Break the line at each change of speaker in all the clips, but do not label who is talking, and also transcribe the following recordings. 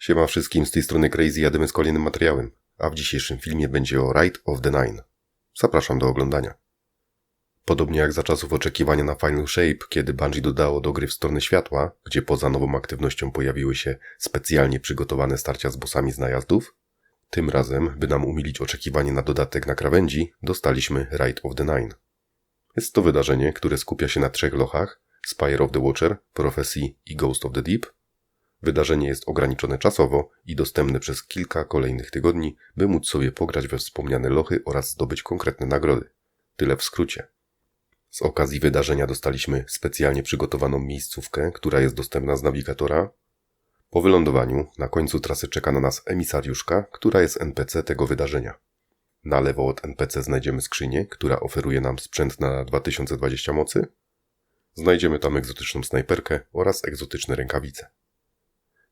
Siema wszystkim, z tej strony Crazy jadymy z kolejnym materiałem, a w dzisiejszym filmie będzie o Ride of the Nine. Zapraszam do oglądania. Podobnie jak za czasów oczekiwania na Final Shape, kiedy Bungie dodało do gry w stronę światła, gdzie poza nową aktywnością pojawiły się specjalnie przygotowane starcia z bossami z najazdów, tym razem, by nam umilić oczekiwanie na dodatek na krawędzi, dostaliśmy Ride of the Nine. Jest to wydarzenie, które skupia się na trzech lochach, Spire of the Watcher, Prophecy i Ghost of the Deep. Wydarzenie jest ograniczone czasowo i dostępne przez kilka kolejnych tygodni, by móc sobie pograć we wspomniane lochy oraz zdobyć konkretne nagrody. Tyle w skrócie. Z okazji wydarzenia dostaliśmy specjalnie przygotowaną miejscówkę, która jest dostępna z nawigatora. Po wylądowaniu na końcu trasy czeka na nas emisariuszka, która jest NPC tego wydarzenia. Na lewo od NPC znajdziemy skrzynię, która oferuje nam sprzęt na 2020 mocy. Znajdziemy tam egzotyczną snajperkę oraz egzotyczne rękawice.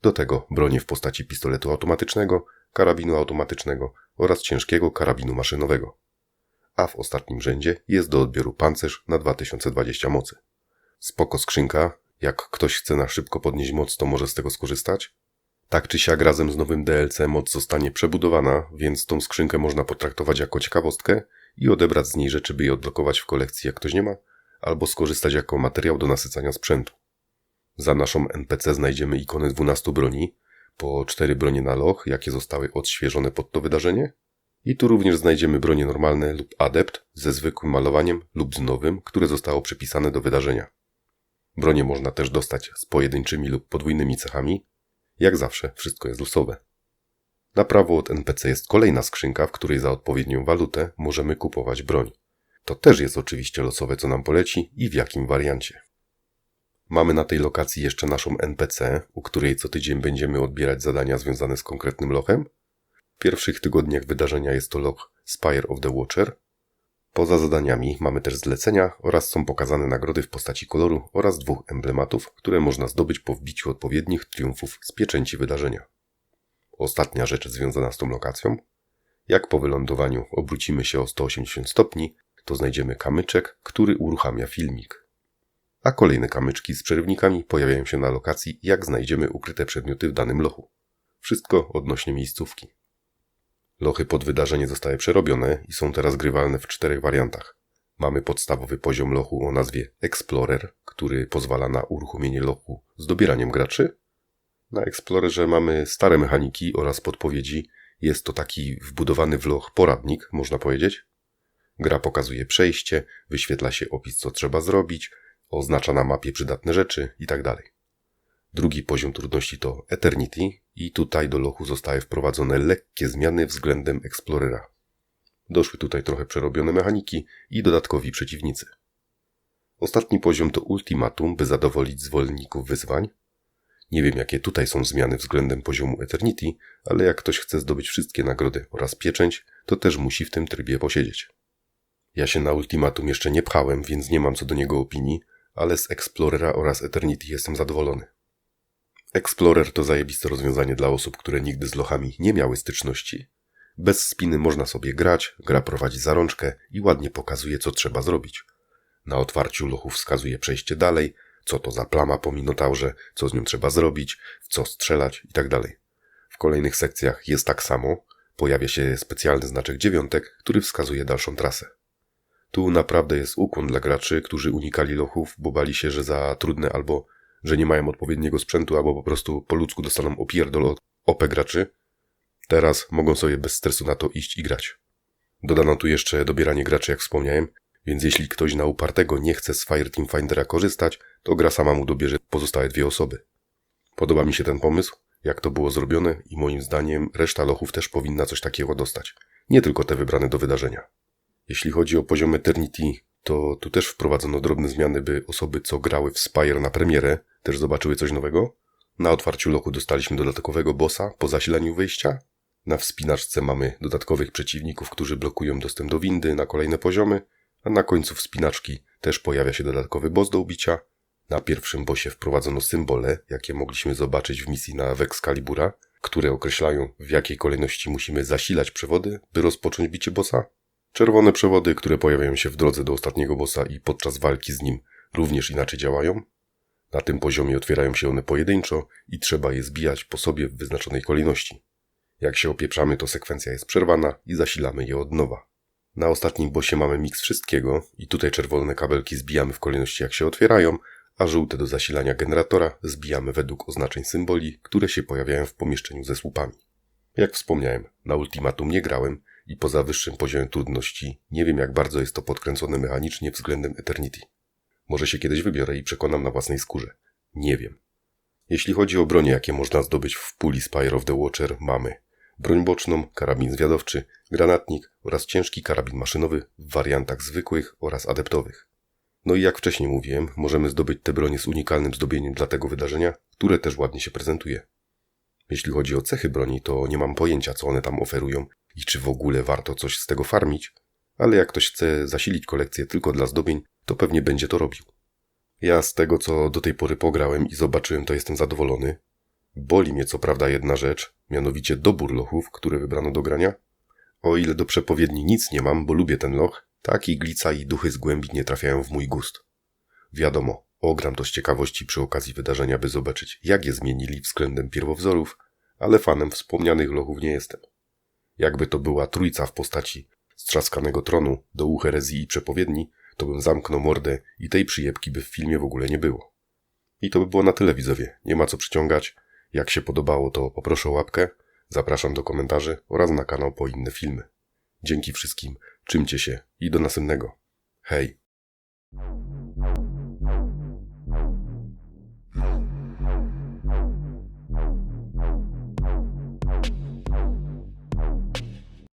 Do tego bronie w postaci pistoletu automatycznego, karabinu automatycznego oraz ciężkiego karabinu maszynowego. A w ostatnim rzędzie jest do odbioru pancerz na 2020 mocy. Spoko skrzynka, jak ktoś chce na szybko podnieść moc, to może z tego skorzystać. Tak czy siak razem z nowym DLC moc zostanie przebudowana, więc tą skrzynkę można potraktować jako ciekawostkę i odebrać z niej rzeczy, by je odblokować w kolekcji jak ktoś nie ma, albo skorzystać jako materiał do nasycania sprzętu. Za naszą NPC znajdziemy ikony 12 broni, po 4 bronie na loch, jakie zostały odświeżone pod to wydarzenie. I tu również znajdziemy bronie normalne lub adept ze zwykłym malowaniem lub z nowym, które zostało przypisane do wydarzenia. Bronie można też dostać z pojedynczymi lub podwójnymi cechami. Jak zawsze, wszystko jest losowe. Na prawo od NPC jest kolejna skrzynka, w której za odpowiednią walutę możemy kupować broń. To też jest oczywiście losowe, co nam poleci i w jakim wariancie. Mamy na tej lokacji jeszcze naszą NPC, u której co tydzień będziemy odbierać zadania związane z konkretnym lochem. W pierwszych tygodniach wydarzenia jest to loch Spire of the Watcher. Poza zadaniami mamy też zlecenia oraz są pokazane nagrody w postaci koloru oraz dwóch emblematów, które można zdobyć po wbiciu odpowiednich triumfów z pieczęci wydarzenia. Ostatnia rzecz związana z tą lokacją. Jak po wylądowaniu obrócimy się o 180 stopni, to znajdziemy kamyczek, który uruchamia filmik. A kolejne kamyczki z przerywnikami pojawiają się na lokacji, jak znajdziemy ukryte przedmioty w danym lochu. Wszystko odnośnie miejscówki. Lochy pod wydarzenie zostały przerobione i są teraz grywalne w czterech wariantach. Mamy podstawowy poziom lochu o nazwie Explorer, który pozwala na uruchomienie lochu z dobieraniem graczy. Na Explorerze mamy stare mechaniki oraz podpowiedzi. Jest to taki wbudowany w loch poradnik, można powiedzieć. Gra pokazuje przejście, wyświetla się opis co trzeba zrobić, oznacza na mapie przydatne rzeczy itd. Drugi poziom trudności to Eternity i tutaj do lochu zostały wprowadzone lekkie zmiany względem Explorera. Doszły tutaj trochę przerobione mechaniki i dodatkowi przeciwnicy. Ostatni poziom to Ultimatum, by zadowolić zwolenników wyzwań. Nie wiem jakie tutaj są zmiany względem poziomu Eternity, ale jak ktoś chce zdobyć wszystkie nagrody oraz pieczęć, to też musi w tym trybie posiedzieć. Ja się na Ultimatum jeszcze nie pchałem, więc nie mam co do niego opinii, ale z Explorera oraz Eternity jestem zadowolony. Explorer to zajebiste rozwiązanie dla osób, które nigdy z lochami nie miały styczności. Bez spiny można sobie grać, gra prowadzi za rączkę i ładnie pokazuje, co trzeba zrobić. Na otwarciu lochu wskazuje przejście dalej, co to za plama po minotaurze, co z nią trzeba zrobić, w co strzelać itd. W kolejnych sekcjach jest tak samo, pojawia się specjalny znaczek dziewiątek, który wskazuje dalszą trasę. Tu naprawdę jest ukłon dla graczy, którzy unikali lochów, bo bali się, że za trudne albo że nie mają odpowiedniego sprzętu, albo po prostu po ludzku dostaną opierdol od OP graczy. Teraz mogą sobie bez stresu na to iść i grać. Dodano tu jeszcze dobieranie graczy, jak wspomniałem, więc jeśli ktoś na upartego nie chce z Fireteam Findera korzystać, to gra sama mu dobierze pozostałe dwie osoby. Podoba mi się ten pomysł, jak to było zrobione i moim zdaniem reszta lochów też powinna coś takiego dostać. Nie tylko te wybrane do wydarzenia. Jeśli chodzi o poziom Eternity, to tu też wprowadzono drobne zmiany, by osoby, co grały w Spire na premierę, też zobaczyły coś nowego. Na otwarciu loku dostaliśmy dodatkowego bossa po zasilaniu wyjścia. Na wspinaczce mamy dodatkowych przeciwników, którzy blokują dostęp do windy na kolejne poziomy, a na końcu wspinaczki też pojawia się dodatkowy boss do ubicia. Na pierwszym bossie wprowadzono symbole, jakie mogliśmy zobaczyć w misji na Vexcalibura, które określają w jakiej kolejności musimy zasilać przewody, by rozpocząć bicie bossa. Czerwone przewody, które pojawiają się w drodze do ostatniego bossa i podczas walki z nim również inaczej działają. Na tym poziomie otwierają się one pojedynczo i trzeba je zbijać po sobie w wyznaczonej kolejności. Jak się opieprzamy, to sekwencja jest przerwana i zasilamy je od nowa. Na ostatnim bosie mamy miks wszystkiego i tutaj czerwone kabelki zbijamy w kolejności jak się otwierają, a żółte do zasilania generatora zbijamy według oznaczeń symboli, które się pojawiają w pomieszczeniu ze słupami. Jak wspomniałem, na ultimatum nie grałem i poza wyższym poziomem trudności nie wiem jak bardzo jest to podkręcone mechanicznie względem Eternity. Może się kiedyś wybiorę i przekonam na własnej skórze. Nie wiem. Jeśli chodzi o bronie, jakie można zdobyć w puli Spire of the Watcher, mamy broń boczną, karabin zwiadowczy, granatnik oraz ciężki karabin maszynowy w wariantach zwykłych oraz adeptowych. No i jak wcześniej mówiłem, możemy zdobyć te bronie z unikalnym zdobieniem dla tego wydarzenia, które też ładnie się prezentuje. Jeśli chodzi o cechy broni, to nie mam pojęcia, co one tam oferują i czy w ogóle warto coś z tego farmić, ale jak ktoś chce zasilić kolekcję tylko dla zdobień, to pewnie będzie to robił. Ja z tego, co do tej pory pograłem i zobaczyłem, to jestem zadowolony. Boli mnie co prawda jedna rzecz, mianowicie dobór lochów, które wybrano do grania. O ile do przepowiedni nic nie mam, bo lubię ten loch, tak iglica i duchy z głębi nie trafiają w mój gust. Wiadomo, ogram to z ciekawości przy okazji wydarzenia, by zobaczyć, jak je zmienili względem pierwowzorów, ale fanem wspomnianych lochów nie jestem. Jakby to była trójca w postaci strzaskanego tronu, dołu herezji i przepowiedni, to bym zamknął mordę i tej przyjebki by w filmie w ogóle nie było. I to by było na tyle widzowie, nie ma co przyciągać. Jak się podobało, to poproszę o łapkę, zapraszam do komentarzy oraz na kanał po inne filmy. Dzięki wszystkim, czymcie się i do następnego. Hej!